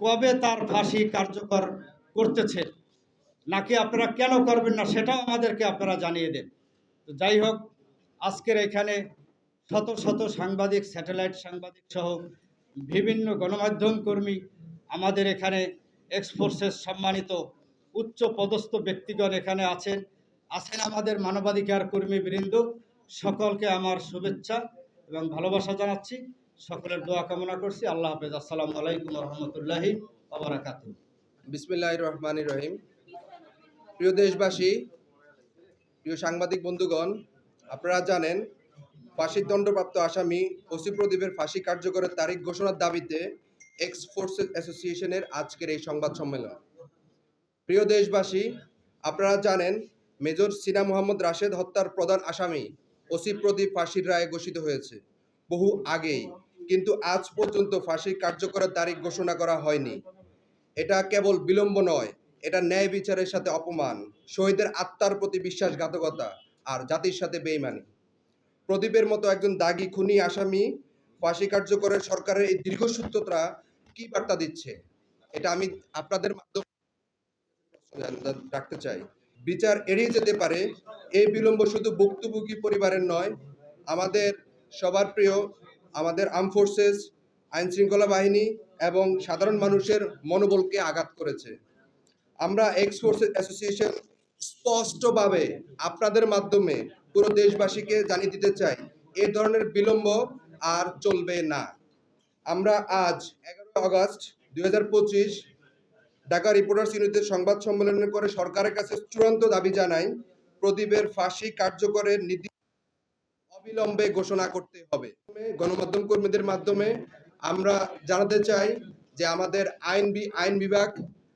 কবে তার ফাঁসি কার্যকর করতেছে? নাকি আপনারা কেন করবেন না সেটাও আমাদেরকে আপনারা জানিয়ে দেন। তো যাই হোক, আজকের এখানে শত শত সাংবাদিক, স্যাটেলাইট সাংবাদিক সহ বিভিন্ন গণমাধ্যম কর্মী আমাদের এখানে এক্সফোর্সের সম্মানিত উচ্চ পদস্থ ব্যক্তিগণ এখানে আছেন। আছেন আমাদের মানবাধিকার কর্মী বৃন্দ সকলকে আমার শুভেচ্ছা এবং ভালোবাসা জানাচ্ছি। সকলের দোয়া কামনা করছি। আল্লাহ হাফেজ। আসসালামু আলাইকুম রহমতুল্লাহি বিসমিল্লাহ রহমান রহিম। প্রিয় দেশবাসী, প্রিয় সাংবাদিক বন্ধুগণ, আপনারা জানেন, ফাঁসির দণ্ডপ্রাপ্ত আসামি ওসি প্রদীপের ফাঁসি কার্যকরের তারিখ ঘোষণার দাবিতে এক্স ফোর্সেস অ্যাসোসিয়েশনের আজকের এই সংবাদ সম্মেলন। প্রিয় দেশবাসী, আপনারা জানেন, মেজর সিনা মোহাম্মদ রাশেদ হত্যার প্রধান আসামি ওসি প্রদীপ ফাঁসির রায়ে ঘোষিত হয়েছে। বহু আগেই কিন্তু আজ পর্যন্ত ফাঁসির কার্যকরের তারিখ ঘোষণা করা হয়নি। এটা কেবল বিলম্ব নয়, এটা ন্যায় বিচারের সাথে অপমান, শহীদের আত্মার প্রতি বিশ্বাসঘাতকতা আর জাতির সাথে বেইমানি। প্রদীপের মতো একজন দাগি, খুনি, আসামি ফাঁসি কার্যকরের সরকারের এই দীর্ঘসূত্রতা কি বার্তা দিচ্ছে? এটা আমি আপনাদের মাধ্যমে রাখতে চাই। বিচার এড়িয়ে যেতে পারে, এই বিলম্ব শুধু ভুক্তভোগী পরিবারের নয়, আমাদের সবার প্রিয় আমাদের আর্ম ফোর্সেস আইন শৃঙ্খলা বাহিনী এবং সাধারণ মানুষের মনোবলকে আঘাত করেছে। আমরা এক্স ফোর্সেস অ্যাসোসিয়েশন স্পষ্টভাবে আপনাদের মাধ্যমে পুরো দেশবাসীকে জানিয়ে দিতে চাই, এ ধরনের বিলম্ব আর চলবে না। আমরা আজ এগারো আগস্ট দুই হাজার পঁচিশ ঢাকা রিপোর্টার্স ইউনিটের সংবাদ সম্মেলন করে সরকারের কাছে চূড়ান্ত দাবি জানাই, প্রদীপের ফাঁসি কার্যকরের নীতি অবিলম্বে ঘোষণা করতে হবে। গণমাধ্যম কর্মীদের মাধ্যমে আমরা জানাতে চাই যে আমাদের আইন আইন বিভাগ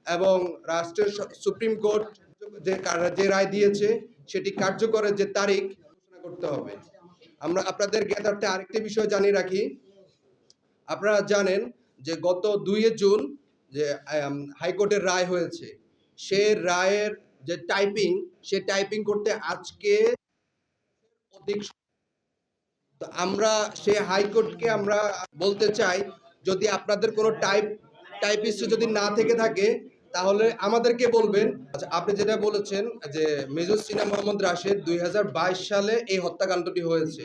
এবং রাষ্ট্রের সুপ্রিম কোর্ট যে যে রায় দিয়েছে, সেটি কার্যকরের যে তারিখ, ঘোষণা করতে হবে। আমরা আপনাদের জ্ঞাতার্থে আরেকটি বিষয় জানিয়ে রাখি। আপনারা জানেন যে গত দুই জুন যে হাইকোর্টের রায় হয়েছে। সে রায়ের যে টাইপিং, সে টাইপিং করতে আজকে অধিক তো আমরা সে হাইকোর্টকে আমরা বলতে চাই, যদি আপনাদের কোনো টাইপ টাইপিস্ট যদি না থেকে থাকে, তাহলে আমাদেরকে বলবেন। আচ্ছা আপনি যেটা বলেছেন যে মেজর সিনা মোহাম্মদ রাশেদ দুই সালে এই হত্যাকাণ্ডটি হয়েছে।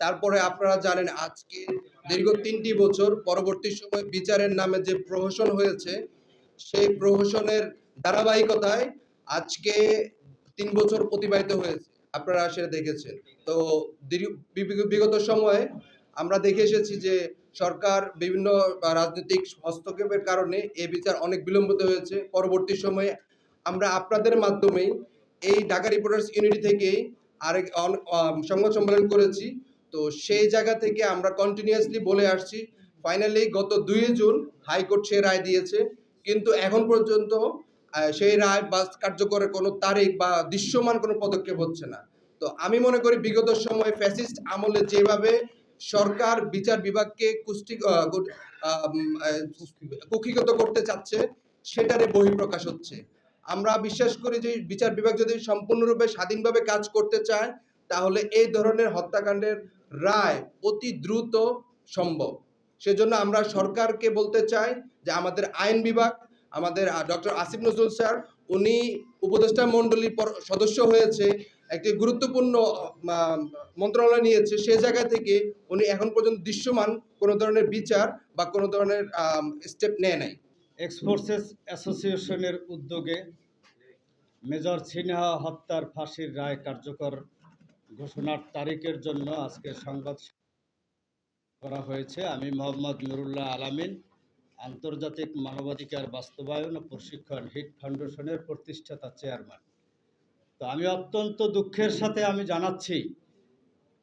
তারপরে আপনারা জানেন আজকে দীর্ঘ তিনটি বছর পরবর্তী সময় বিচারের নামে যে প্রহসন হয়েছে, সেই প্রহসনের ধারাবাহিকতায় আজকে তিন বছর অতিবাহিত হয়েছে। আপনারা সেটা দেখেছেন। তো বিগত সময়ে আমরা দেখে এসেছি যে সরকার বিভিন্ন রাজনৈতিক হস্তক্ষেপের কারণে এই বিচার অনেক বিলম্বিত হয়েছে। পরবর্তী সময়ে আমরা আপনাদের মাধ্যমেই এই ঢাকা রিপোর্টার্স ইউনিটি থেকেই আরেক সংবাদ সম্মেলন করেছি। তো সেই জায়গা থেকে আমরা কন্টিনিউয়াসলি বলে আসছি ফাইনালি গত দুই জুন হাইকোর্ট সে রায় দিয়েছে। কিন্তু এখন পর্যন্ত সেই রায় কার্যকরের কোনো তারিখ বা দৃশ্যমান কোনো পদক্ষেপ হচ্ছে না। তো আমি মনে করি বিগত সময়ে ফ্যাসিস্ট আমলে যেভাবে সরকার, বিচার বিভাগকে কুষ্টি কুক্ষিগত করতে চাচ্ছে সেটারে বহিঃপ্রকাশ হচ্ছে। আমরা বিশ্বাস করি যে বিচার বিভাগ যদি সম্পূর্ণরূপে স্বাধীনভাবে কাজ করতে চায়, তাহলে এই ধরনের হত্যাকাণ্ডের রায় অতি দ্রুত সম্ভব। সেজন্য আমরা সরকারকে বলতে চাই যে আমাদের আইন বিভাগ আমাদের ডক্টর আসিফ নজরুল স্যার, উনি উপদেষ্টা মণ্ডলীর সদস্য হয়েছে, একটি গুরুত্বপূর্ণ মন্ত্রণালয় নিয়েছে, সে জায়গা থেকে উনি এখন পর্যন্ত দৃশ্যমান কোনো ধরনের বিচার বা কোনো ধরনের স্টেপ নেয় নাই। এক্সফোর্সেস অ্যাসোসিয়েশনের উদ্যোগে মেজর সিনহা হত্যার ফাঁসির রায় কার্যকর ঘোষণার তারিখের জন্য আজকে সংবাদ করা হয়েছে। আমি মোহাম্মদ নুরুল্লাহ আলামিন আন্তর্জাতিক মানবাধিকার বাস্তবায়ন ও প্রশিক্ষণ হিট ফাউন্ডেশনের প্রতিষ্ঠাতা চেয়ারম্যান। তো আমি অত্যন্ত দুঃখের সাথে আমি জানাচ্ছি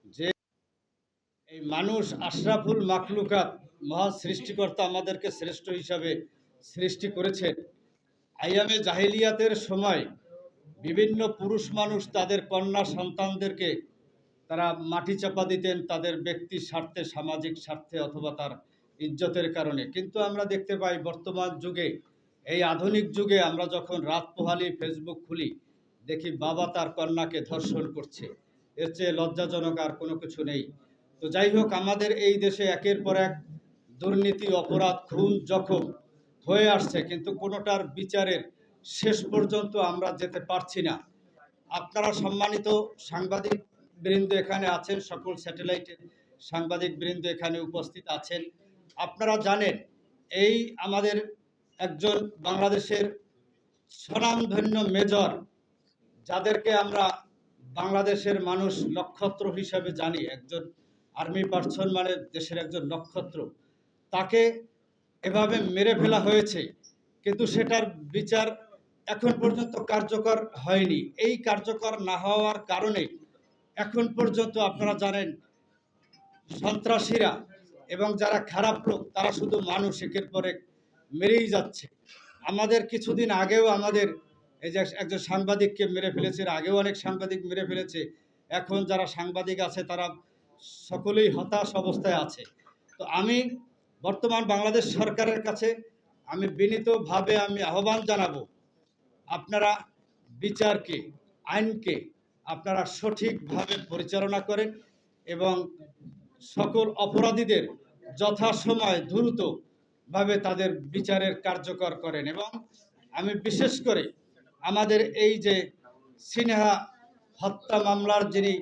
যে এই মানুষ আশরাফুল মাকলুকাত মহান সৃষ্টিকর্তা আমাদেরকে শ্রেষ্ঠ হিসাবে সৃষ্টি করেছেন আইয়ামে জাহিলিয়াতের সময় বিভিন্ন পুরুষ মানুষ তাদের কন্যা সন্তানদেরকে তারা মাটি চাপা দিতেন, তাদের ব্যক্তি স্বার্থে, সামাজিক স্বার্থে অথবা তার ইজ্জতের কারণে। কিন্তু আমরা দেখতে পাই বর্তমান যুগে, এই আধুনিক যুগে আমরা যখন রাত পোহালি ফেসবুক খুলি, দেখি বাবা তার কন্যাকে ধর্ষণ করছে। এর চেয়ে লজ্জাজনক আর কোনো কিছু নেই। তো যাই হোক, আমাদের এই দেশে একের পর এক দুর্নীতি, অপরাধ, খুন, জখম হয়ে আসছে। কিন্তু কোনোটার বিচারের শেষ পর্যন্ত আমরা যেতে পারছি না। আপনারা সম্মানিত সাংবাদিক বৃন্দ এখানে আছেন, সকল স্যাটেলাইটের সাংবাদিক বৃন্দ এখানে উপস্থিত আছেন। আপনারা জানেন, এই আমাদের একজন বাংলাদেশের স্বনামধন্য মেজর, যাদেরকে আমরা বাংলাদেশের মানুষ নক্ষত্র হিসেবে জানি, একজন আর্মি পার্সন মানে দেশের একজন নক্ষত্র। তাকে এভাবে মেরে ফেলা হয়েছে, কিন্তু সেটার বিচার এখন পর্যন্ত কার্যকর হয়নি। এই কার্যকর না হওয়ার কারণে এখন পর্যন্ত আপনারা জানেন, সন্ত্রাসীরা এবং যারা খারাপ লোক, তারা শুধু মানুষ একের পরে মেরেই যাচ্ছে। আমাদের কিছুদিন আগেও আমাদের এই যে একজন সাংবাদিককে মেরে ফেলেছে আগেও অনেক সাংবাদিক মেরে ফেলেছে। এখন যারা সাংবাদিক আছে, তারা সকলেই হতাশ অবস্থায় আছে। তো আমি বর্তমান বাংলাদেশ সরকারের কাছে আমি বিনীতভাবে আমি আহ্বান জানাব, আপনারা বিচারকে, আইনকে আপনারা সঠিকভাবে পরিচালনা করেন এবং সকল অপরাধীদের যথাসময় দ্রুতভাবে তাদের বিচারের কার্যকর করেন এবং আমি বিশেষ করে আমাদের এই যে সিনহা হত্যা মামলার যিনি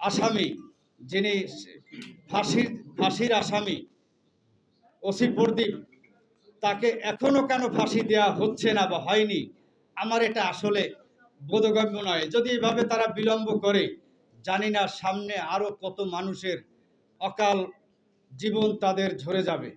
আসামি, যিনি ফাঁসির ফাঁসির আসামি ওসি প্রদীপ, তাকে এখনও কেন ফাঁসি দেওয়া হচ্ছে না বা হয়নি? আমার এটা আসলে বোধগম্য নয়। যদি এভাবে তারা বিলম্ব করে জানি না সামনে আরও কত মানুষের অকাল জীবন তাদের ঝরে যাবে।